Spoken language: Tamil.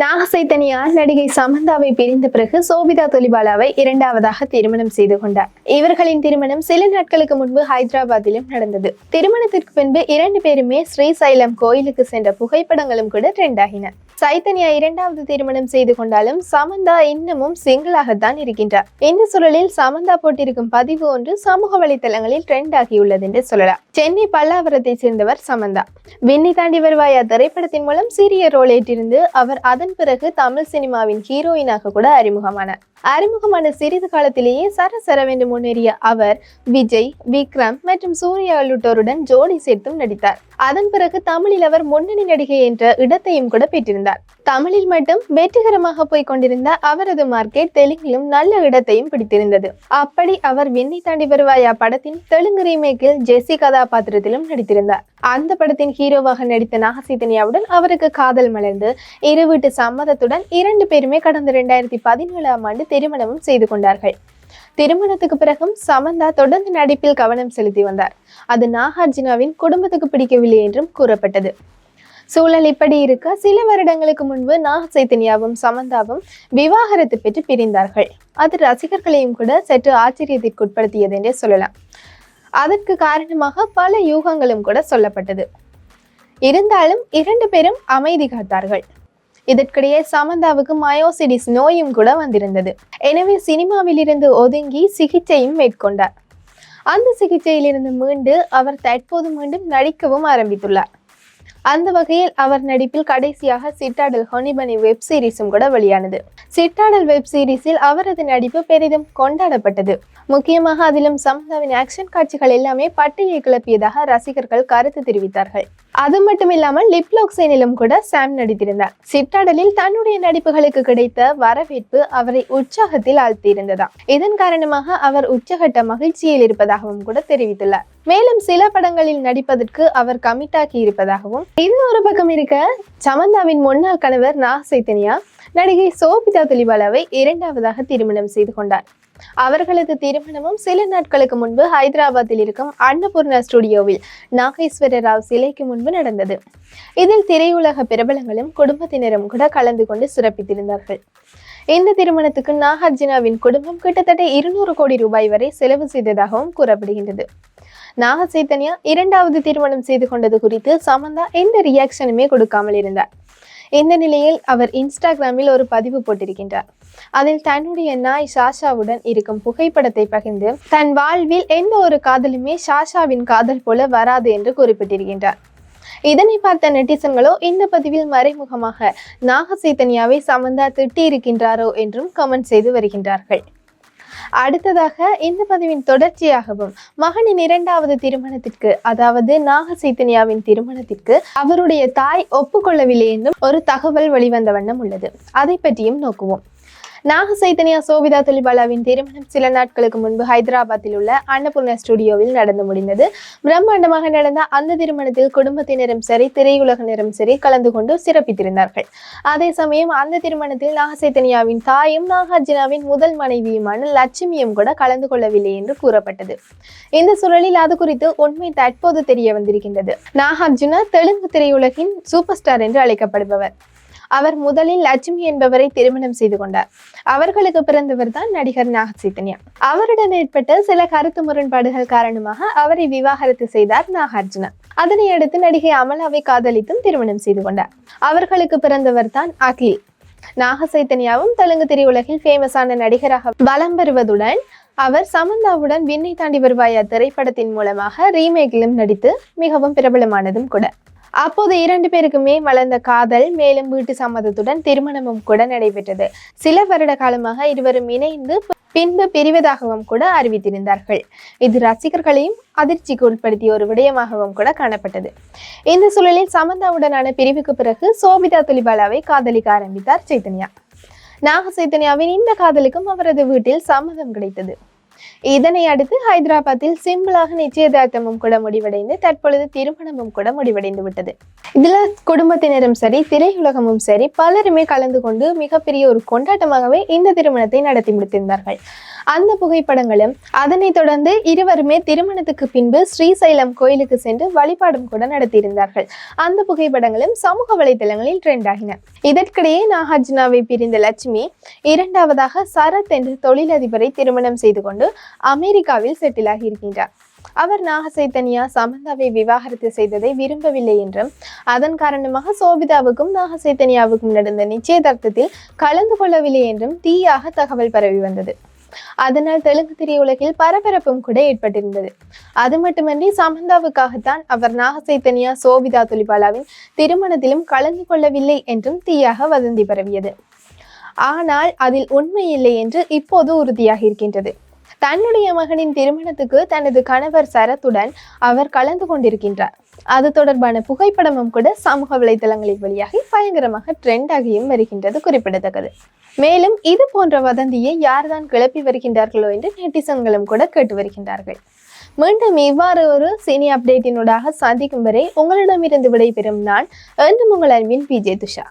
நாக நடிகை சமந்தாவை பிரிந்த பிறகு சோபிதா தொலிபாலாவை இரண்டாவதாக திருமணம் செய்து கொண்டார். இவர்களின் திருமணம் சில நாட்களுக்கு முன்பு ஹைதராபாத்திலும் நடந்தது. திருமணத்திற்கு பின்பு இரண்டு பேருமே ஸ்ரீசைலம் கோயிலுக்கு சென்ற புகைப்படங்களும் கூட ட்ரெண்ட் ஆகின. சைத்தன்யா இரண்டாவது திருமணம் செய்து கொண்டாலும் சமந்தா இன்னமும் சிங்கிளாகத்தான் இருக்கின்றார். இந்த சூழலில் சமந்தா போட்டிருக்கும் பதிவு ஒன்று சமூக வலைத்தளங்களில் ட்ரெண்ட் ஆகியுள்ளது என்று சொல்லலாம். சென்னை பல்லாவரத்தை சேர்ந்தவர் சமந்தா. விண்ணி தாண்டி வருவாயா திரைப்படத்தின் மூலம் சிறிய ரோல் ஏற்றிருந்து அவர் அதன் பிறகு தமிழ் சினிமாவின் ஹீரோயினாக கூட அறிமுகமானார் அறிமுகமான சிறிது காலத்திலேயே சரசரவென்று முன்னேறிய அவர் விஜய் விக்ரம் மற்றும் சூர்யா உள்ளிட்டோருடன் ஜோடி சேர்த்தும் நடித்தார். அதன் பிறகு தமிழில் அவர் முன்னணி நடிகை என்ற இடத்தையும் கூட பெற்றிருந்தார். தமிழில் மட்டும் வெற்றிகரமாக போய் கொண்டிருந்த அவரது மார்க்கெட் தெலுங்கிலும் நல்ல இடத்தையும் பிடித்திருந்தது. அப்படி அவர் விண்ணை தாண்டி வருவாயா படத்தின் தெலுங்கு ரீமேக்கில் ஜெஸ்ஸி கதாபாத்திரத்திலும் நடித்திருந்தார். அந்த படத்தின் ஹீரோவாக நடித்த நாகசைதன்யாவுடன் அவருக்கு காதல் மலர்ந்து இரு வீட்டு சம்மதத்துடன் இரண்டு பேருமே கடந்த இரண்டாயிரத்தி பதினேழாம் ஆண்டு திருமணமும் செய்து கொண்டார்கள். திருமணத்துக்கு பிறகும் சமந்தா தொடர்ந்து நடிப்பில் கவனம் செலுத்தி வந்தார். அது நாகார்ஜுனாவின் குடும்பத்துக்கு பிடிக்கவில்லை என்றும் கூறப்பட்டது. சூழல் இப்படி இருக்க சில வருடங்களுக்கு முன்பு நாக சைத்தன்யாவும் சமந்தாவும் விவாகரத்து பெற்று பிரிந்தார்கள். அது ரசிகர்களையும் கூட சற்று ஆச்சரியத்திற்குட்படுத்தியது என்றே சொல்லலாம். அதற்கு காரணமாக பல யூகங்களும் கூட சொல்லப்பட்டது. இருந்தாலும் இரண்டு பேரும் அமைதி காத்தார்கள். இதற்கிடையே சமந்தாவுக்கு மயோசிடிஸ் நோயும் கூட வந்திருந்தது. எனவே சினிமாவிலிருந்து ஒதுங்கி சிகிச்சையும் மேற்கொண்டார். அந்த சிகிச்சையிலிருந்து மீண்டு அவர் தற்போது மீண்டும் நடிக்கவும் ஆரம்பித்துள்ளார். அந்த வகையில் அவர் நடிப்பில் கடைசியாக சிட்டாடல் ஹனிபனி வெப் சீரிஸும் கூட வெளியானது. சிட்டாடல் வெப் சீரிஸில் அவரது நடிப்பு பெரிதும் கொண்டாடப்பட்டது. முக்கியமாக அதிலும் சம்தாவின் ஆக்ஷன் காட்சிகள் எல்லாமே பட்டியலை கிளப்பியதாக ரசிகர்கள் கருத்து தெரிவித்தார்கள். அது மட்டும் இல்லாமல் லிப்லாக் சீனிலும் கூட சாம் நடித்திருந்தார். சிட்டாடலில் தன்னுடைய நடிப்புகளுக்கு கிடைத்த வரவேற்பு அவரை உற்சாகத்தில் ஆழ்த்தியிருந்ததாம் இதன் காரணமாக அவர் உச்சகட்ட மகிழ்ச்சியில் இருப்பதாகவும் கூட தெரிவித்துள்ளார். மேலும் சில படங்களில் நடிப்பதற்கு அவர் கமிட்டாக்கி இருப்பதாகவும் இன்னொரு பக்கம் இருக்க சமந்தாவின் முன்னாள் கணவர் நாக சைத்தன்யா நடிகை சோபிதா துலிபாலாவை இரண்டாவதாக திருமணம் செய்து கொண்டார். அவர்களது திருமணமும் சில நாட்களுக்கு முன்பு ஹைதராபாத்தில் இருக்கும் அன்னபூர்ணா ஸ்டுடியோவில் நாகேஸ்வர ராவ் சிலைக்கு முன்பு நடந்தது. இதில் திரையுலக பிரபலங்களும் குடும்பத்தினரும் கூட கலந்து கொண்டு சிறப்பித்திருந்தார்கள். இந்த திருமணத்துக்கு நாகார்ஜுனாவின் குடும்பம் கிட்டத்தட்ட இருநூறு கோடி ரூபாய் வரை செலவு செய்ததாகவும் கூறப்படுகின்றது. நாக சைத்தன்யா இரண்டாவது திருமணம் செய்து கொண்டது குறித்து சமந்தா எந்த ரியாக்ஷனுமே கொடுக்காமல் இருந்தார். இந்த நிலையில் அவர் இன்ஸ்டாகிராமில் ஒரு பதிவு போட்டிருக்கின்றார். அதில் தன்னுடைய நாய் ஷாஷாவுடன் இருக்கும் புகைப்படத்தை பகிர்ந்து தன் வாழ்வில் எந்த ஒரு காதலுமே ஷாஷாவின் காதல் போல வராது என்று குறிப்பிட்டிருக்கின்றார். இதனை பார்த்த நெட்டிசன்களோ இந்த பதிவில் மறைமுகமாக நாக சைத்தன்யாவை சமந்தா திட்டி இருக்கின்றாரோ என்றும் கமெண்ட் செய்து வருகின்றார்கள். அடுத்ததாக இந்த பதிவின் தொடர்ச்சியாகவும் மகனின் இரண்டாவது திருமணத்திற்கு அதாவது நாக சைத்தன்யாவின் திருமணத்திற்கு அவருடைய தாய் ஒப்புக்கொள்ளவில்லை என்றும் ஒரு தகவல் வெளிவந்த வண்ணம் உள்ளது. அதை பற்றியும் நோக்குவோம். நாக சைத்தன்யா சோபிதா தொலிபாலாவின் திருமணம் சில நாட்களுக்கு முன்பு ஹைதராபாத்தில் உள்ள அன்னபூர்ணா ஸ்டுடியோவில் நடந்து முடிந்தது. பிரம்மாண்டமாக நடந்த அந்த திருமணத்தில் குடும்பத்தினரும் சரி திரையுலகினரும் சரி கலந்து கொண்டு சிறப்பித்திருந்தார்கள். அதே சமயம் அந்த திருமணத்தில் நாக சைத்தன்யாவின் தாயும் நாகார்ஜுனாவின் முதல் மனைவியுமான லட்சுமியும் கூட கலந்து கொள்ளவில்லை என்று கூறப்பட்டது. இந்த சூழலில் அது குறித்து உண்மை தற்போது தெரிய வந்திருக்கின்றது. நாகார்ஜுனா தெலுங்கு திரையுலகின் சூப்பர் ஸ்டார் என்று அழைக்கப்படுபவர். அவர் முதலில் லட்சுமி என்பவரை திருமணம் செய்து கொண்டார். அவர்களுக்கு பிறந்தவர் தான் நடிகர் நாக சைத்தன்யா. அவருடன் ஏற்பட்ட சில கருத்து முரண்பாடுகள் காரணமாக அவரை விவாகரத்து செய்தார் நாகார்ஜுனா. அதனை அடுத்து நடிகை அமலாவை காதலித்தும் திருமணம் செய்து கொண்டார். அவர்களுக்கு பிறந்தவர் தான் அகில். நாக சைத்தன்யாவும் தெலுங்கு திரையுலகில் ஃபேமஸான நடிகராக வலம் வருவதுடன் அவர் சமந்தாவுடன் விண்ணை தாண்டி வருவாயா திரைப்படத்தின் மூலமாக ரீமேக்கிலும் நடித்து மிகவும் பிரபலமானதும் கூட. அப்போது இரண்டு பேருக்குமே வளர்ந்த காதல் மேலும் வீட்டு சம்மதத்துடன் திருமணமும் கூட நடைபெற்றது. சில வருட காலமாக இருவரும் இணைந்து பின்பு பிரிவதாகவும் கூட அறிவித்திருந்தார்கள். இது ரசிகர்களையும் அதிர்ச்சிக்கு உட்படுத்திய ஒரு விடயமாகவும் கூட காணப்பட்டது. இந்த சூழலில் சமந்தாவுடனான பிரிவுக்கு பிறகு சோபிதா துலிபாலாவை காதலிக்க ஆரம்பித்தார் சைத்தன்யா நாக சைத்தன்யாவின் இந்த காதலுக்கும் அவரது வீட்டில் சம்மதம் கிடைத்தது. இதனை அடுத்து ஹைதராபாத்தில் சிம்பிளாக நிச்சயதார்த்தமும் கூட முடிவடைந்து தற்பொழுது திருமணமும் கூட முடிவடைந்து விட்டது. இதுல குடும்பத்தினரும் சரி திரையுலகமும் சரி பலருமே கலந்து கொண்டு மிகப்பெரிய ஒரு கொண்டாட்டமாகவே இந்த திருமணத்தை நடத்தி முடித்திருந்தார்கள். அந்த புகைப்படங்களும் அதனைத் தொடர்ந்து இருவருமே திருமணத்துக்கு பின்பு ஸ்ரீசைலம் கோயிலுக்கு சென்று வழிபாடும் கூட நடத்தியிருந்தார்கள். அந்த புகைப்படங்களும் சமூக வலைதளங்களில் ட்ரெண்ட் ஆகின. இதற்கிடையே நாகார்ஜுனாவை பிரிந்த லட்சுமி இரண்டாவதாக சரத் என்று தொழிலதிபரை திருமணம் செய்து கொண்டு அமெரிக்காவில் செட்டில் ஆகியிருக்கின்றார். அவர் நாகசைத்தன்யா சமந்தாவை விவாகரத்து செய்ததை விரும்பவில்லை என்றும் அதன் காரணமாக சோபிதாவுக்கும் நாகசைத்தன்யாவுக்கும் நடந்த நிச்சயதார்த்தத்தில் கலந்து கொள்ளவில்லை என்றும் தீயாக தகவல் பரவி வந்தது. அதனால் தெலுங்கு திரையுலகில் பரபரப்பும் கூட ஏற்பட்டிருந்தது. அது மட்டுமன்றி சமந்தாவுக்காகத்தான் அவர் நாகசைத்தன்யா சோபிதா துலிபாலாவின் திருமணத்திலும் கலந்து கொள்ளவில்லை என்றும் தீயாக வதந்தி பரவியது. ஆனால் அதில் உண்மை இல்லை என்று இப்போது உறுதியாக இருக்கின்றது தன்னுடைய மகனின் திருமணத்துக்கு தனது கணவர் சரத்துடன் அவர் கலந்து கொண்டிருக்கின்றார். அது தொடர்பான புகைப்படமும் கூட சமூக வலைதளங்களில் வழியாகி பயங்கரமாக ட்ரெண்டாகியும் வருகின்றது குறிப்பிடத்தக்கது. மேலும் இது போன்ற வதந்தியை யார்தான் கிளப்பி வருகின்றார்களோ என்று நெட்டிசன்களும் கூட கேட்டு வருகின்றார்கள். மீண்டும் இவ்வாறு ஒரு சினி அப்டேட்டினூடாக சந்திக்கும் வரை உங்களிடமிருந்து விடைபெறும் நான் என்றும் உங்கள் அன்பின் பிஜே துஷா.